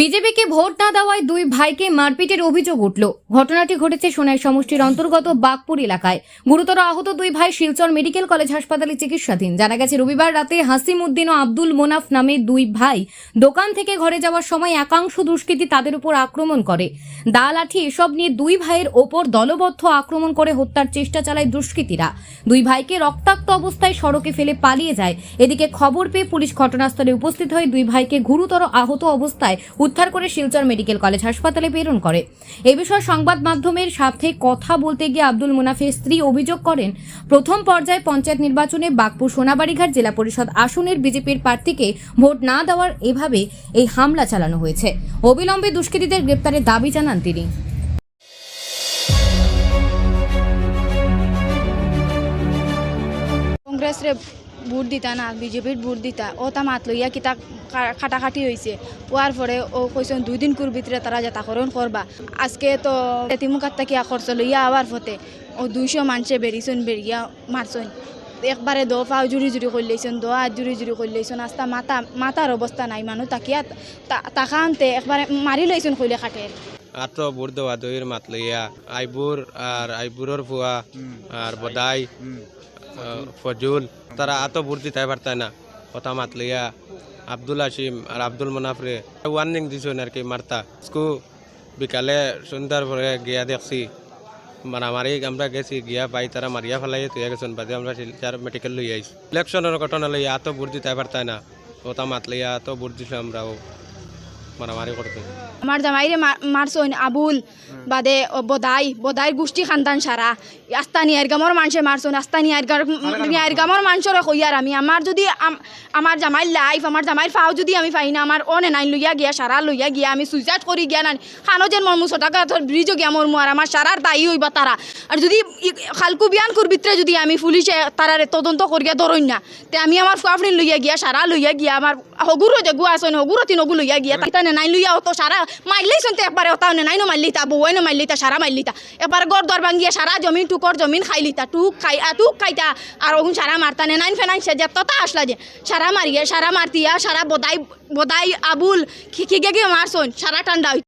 বিজেপিকে ভোট না দেওয়ায় দুই ভাইকে মারপিটের অভিযোগ উঠল। ঘটনাটি ঘটেছে সোনাই সমষ্টির অন্তর্গত বাগপুর এলাকায়। গুরুতর আহত দুই ভাই শিলচর মেডিকেল কলেজ হাসপাতালে চিকিৎসাধীন। জানা গেছে, রবিবার রাতে হাসিম উদ্দিন ও আব্দুল মোনাফ নামে দুই ভাই দোকান থেকে ঘরে যাওয়ার সময় একাংশ দুষ্কৃতী তাদের উপর আক্রমণ করে। দা লাঠি এসব নিয়ে দুই ভাইয়ের ওপর দলবদ্ধ আক্রমণ করে হত্যার চেষ্টা চালায় দুষ্কৃতীরা। দুই ভাইকে রক্তাক্ত অবস্থায় সড়কে ফেলে পালিয়ে যায়। এদিকে খবর পেয়ে পুলিশ ঘটনাস্থলে উপস্থিত হয়ে দুই ভাইকে গুরুতর আহত অবস্থায় উদ্ধার করে শিলচর মেডিকেল কলেজ হাসপাতালে প্রেরণ করে। এ বিষয়ে সংবাদ মাধ্যমের সাথে কথা বলতে গিয়ে আব্দুল মুনাফের স্ত্রী অভিযোগ করেন, প্রথম পর্যায়ে পঞ্চায়েত নির্বাচনে বাগপুর সোনাবাড়িঘাট জেলা পরিষদ আসনের বিজেপির প্রার্থীকে ভোট না দেওয়ার এভাবে এই হামলা চালানো হয়েছে। অবিলম্বে দুষ্কৃতীদের গ্রেপ্তারের দাবি জানান তিনি। কংগ্রেসরে ভোট দিতা না বিজেপির ভোট দিতা। ও তা মাত লইয়া কিতা কা- কাটাকাটি হয়েছে হওয়ার পরে ও কইসন দুই দিন কুর ভিতরে তারা যাতাকরণ করবা আজকে তো তিমুকাত তাকিয়া খরচ লইয়া আবার ফতে ও দুইশো মানুষে বেরিয়েছেন বেরিয়া মারছন একবারে দ পাও জুড়ি জুড়ি করে লইছেন দ হাত জুড়ি জুড়ি করে লইছেন আস্তা মাতা মাথার অবস্থা নাই মানুষ তাকিয়া তা- তাকা আনতে একবারে মারি লইছেন কইলে কাটের আত্র বুর দেওয়া দইয়ের মাত লইয়া আইবুর আর আইবুরের ফুয়া আর বদাই আহ, ফজুল তারা আত বুর দিতে পারতায় না কথা মাত লইয়া আব্দুল হাসিম আর আব্দুল মনাফরে ওয়ার্নিং দিছেন আর কি মারতা স্কু বিকালে সন্ধ্যার পরে গিয়া দেখছি মারামারি আমরা গেছি গিয়া পাই তারা মারিয়া ফেলাই তুই গেছেন বাদে আমরা শিলচার মেডিকেল লই আইছি ইলেকশনের ঘটনা লইয়া আত বুর দিতে পারতায় না কথা মাত লইয়া আত বুর দিছে আমরাও মারামারি করতে। আমার জামাইরে মারছইন আবুল বাদে বদাই বদাইর গোষ্ঠী খানদান সারা আস্তা নিয়ার গামর মানুষে মারছইন আস্তা নিয়ার নিয়ার গামর মানুষের কইয়ার আমি। আমার যদি আম- আমার জামাইর লাইফ আমার জামাইর ফাও যদি আমি পাই না আমার অনে নাই লইয়া গিয়া সারা লইয়া গিয়া আমি সুইসাইড করি গিয়া না খানো যেন মর মুসো টাকা ব্রিজও গিয়া মর আর আমার সারার দায়ী হইবা তারা আর যদি খালকু বিয়ান কর ভিতরে যদি আমি পুলিশে তারারে তদন্ত করিয়া ধরইন না তে আমি আমার ফুয়াফনি লইয়া গিয়া সারা লইয়া গিয়া আমার হগুরো যে গু আসন হগুরো তিন হগু লইয়া গিয়া তাই নাই লইয়া অত সারা মারলেই শুনতে একবারে অতাও নাই নো মারলি তা বউই নো মারলি তা সারা মারলি তা একবার গড় দর ভাঙ্গিয়া সারা জমিন টুকর জমিন খাইলি তা টুক খাই টুক খাইতা আর ওগুন সারা মারতা নে নাইন ফেনাইন সে যে যেতটা আসলা যে সারা মারিয়া সারা মারতিয়া সারা বদাই বদাই আবুল খিখি গিয়ে মারছন সারা ঠান্ডা হই